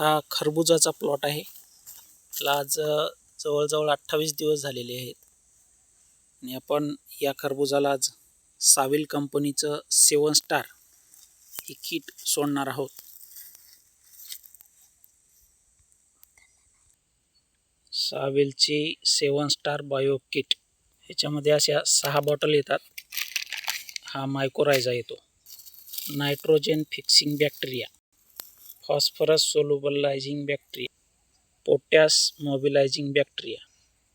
हा खरबुजाचा प्लॉट आहे. त्याला आज जवळजवळ अठ्ठावीस दिवस झालेले आहेत. आणि आपण या खरबुजाला आज साविल कंपनीचं सेवन स्टार ही किट सोडणार आहोत. सावेलची सेवन स्टार बायो किट. ह्याच्यामध्ये अशा सहा बॉटल येतात. हा मायकोरायझा येतो. Nitrogen fixing bacteria. Phosphorus solubilizing bacteria potash mobilizing bacteria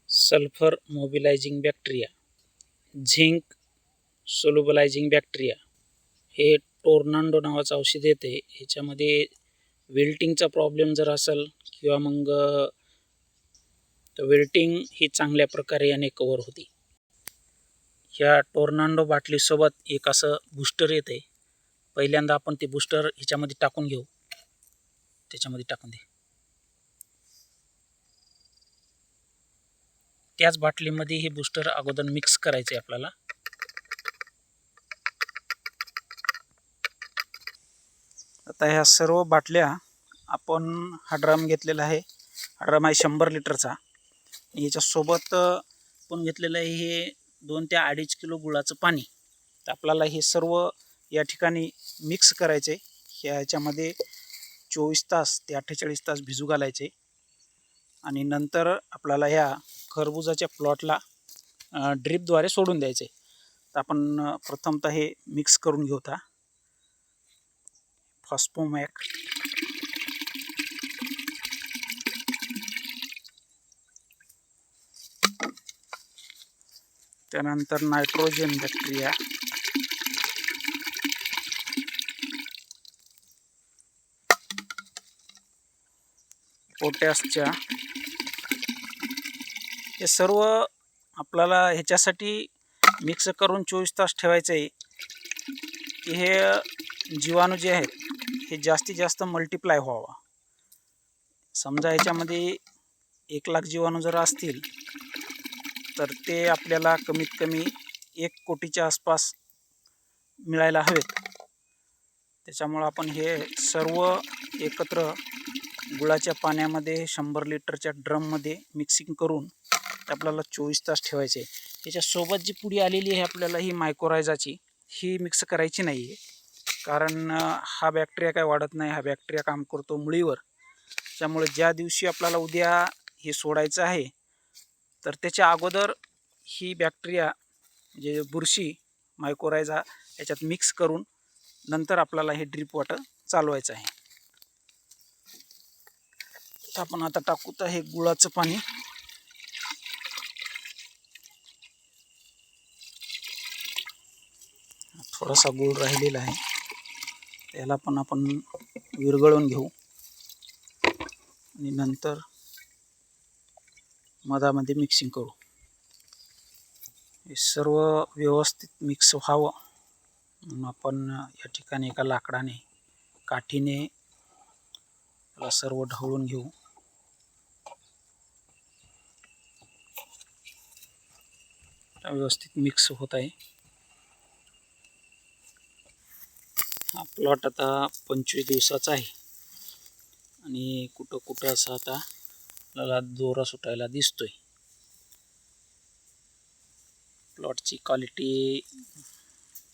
sulphur mobilizing bacteria zinc solubilizing bacteria. हे टोर्नांडो नावाचं औषध येते. ह्याच्यामध्ये विल्टिंगचा प्रॉब्लेम जर असेल किंवा मग तर विल्टिंग ही चांगल्या प्रकारे याने कवर होती. ह्या टोर्नांडो बाटलीसोबत एक असं बूस्टर येते. पहिल्यांदा आपण ते बूस्टर ह्याच्यामध्ये टाकून घेऊ. त्याच्यामध्ये टाकून दे. त्याच बाटलीमध्ये हे बूस्टर अगोदर मिक्स करायचे आपल्याला. आता ह्या सर्व बाटल्या आपण हा ड्रम घेतलेला आहे. हा ड्रम आहे शंभर लिटरचा. याच्यासोबत आपण घेतलेलं आहे हे दोन ते अडीच किलो गुळाचं पाणी. तर आपल्याला हे सर्व या ठिकाणी मिक्स करायचे ह्याच्यामध्ये चोवीस तास ते अठ्ठेचाळीस तास भिजू घालायचे. आणि नंतर आपल्याला ह्या खरबुजाच्या प्लॉटला ड्रीपद्वारे सोडून द्यायचे. तर आपण प्रथमतः हे मिक्स करून घेऊ आता. फॉस्फोमॅक त्यानंतर नायट्रोजन बॅक्टेरिया. पोटॅसच्या हे सर्व आपल्याला ह्याच्यासाठी मिक्स करून चोवीस तास ठेवायचं आहे की हे जीवाणू जे आहेत हे जास्तीत जास्त मल्टिप्लाय व्हावा. समजा ह्याच्यामध्ये एक लाख जीवाणू जर असतील तर ते आपल्याला कमीत कमी एक कोटीच्या आसपास मिळायला हवेत. त्याच्यामुळं आपण हे सर्व एकत्र गुळाच्या पाण्यामध्ये शंभर लिटरच्या ड्रममध्ये मिक्सिंग करून ते आपल्याला चोवीस तास ठेवायचे. त्याच्यासोबत जी पुडी आलेली आहे आपल्याला ही मायक्रोरायझाची ही मिक्स करायची नाही आहे कारण हा बॅक्टेरिया काय वाढत नाही हा बॅक्टेरिया काम करतो मुळीवर. त्यामुळे ज्या दिवशी आपल्याला उद्या हे सोडायचं आहे तर त्याच्या अगोदर ही बॅक्टेरिया म्हणजे बुरशी मायकोरायझा याच्यात मिक्स करून नंतर आपल्याला हे ड्रीप वॉटर चालवायचं आहे. तर आपण आता टाकू तर हे गुळाचं पाणी. थोडासा गुळ राहिलेला आहे. त्याला पण आपण विरघळून घेऊ. आणि नंतर मधामध्ये मिक्सिंग करू. हे सर्व व्यवस्थित मिक्स व्हावं. म्हणून आपण या ठिकाणी एका लाकडाने काठीने याला सर्व ढवळून घेऊ. व्यवस्थित मिक्स होत आहे. हा प्लॉट आता पंचवीस दिवसाचा आहे. आणि कुठं कुठं असं आता आपल्याला दोरा सुटायला दिसतोय. प्लॉटची क्वालिटी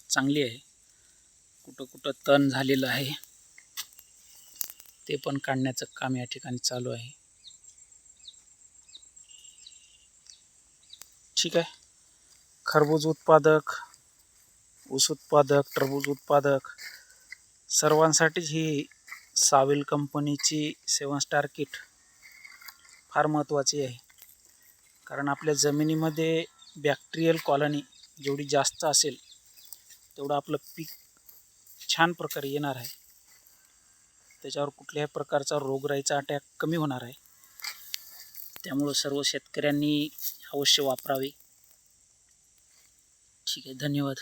चांगली आहे. कुठं कुठं तण झालेलं आहे. ते पण काढण्याचं काम या ठिकाणी चालू आहे. ठीक आहे. खरबूज उत्पादक ऊस उत्पादक टरबूज उत्पादक सर्वांसाठीच ही साविल कंपनीची सेवन स्टार किट फार महत्त्वाची आहे. कारण आपल्या जमिनीमध्ये बॅक्टेरियल कॉलनी जेवढी जास्त असेल तेवढं आपलं पीक छान प्रकारे येणार आहे. त्याच्यावर कुठल्याही प्रकारचा रोगराईचा अटॅक कमी होणार आहे. त्यामुळं सर्व शेतकऱ्यांनी अवश्य वापरावी. ठीक आहे धन्यवाद.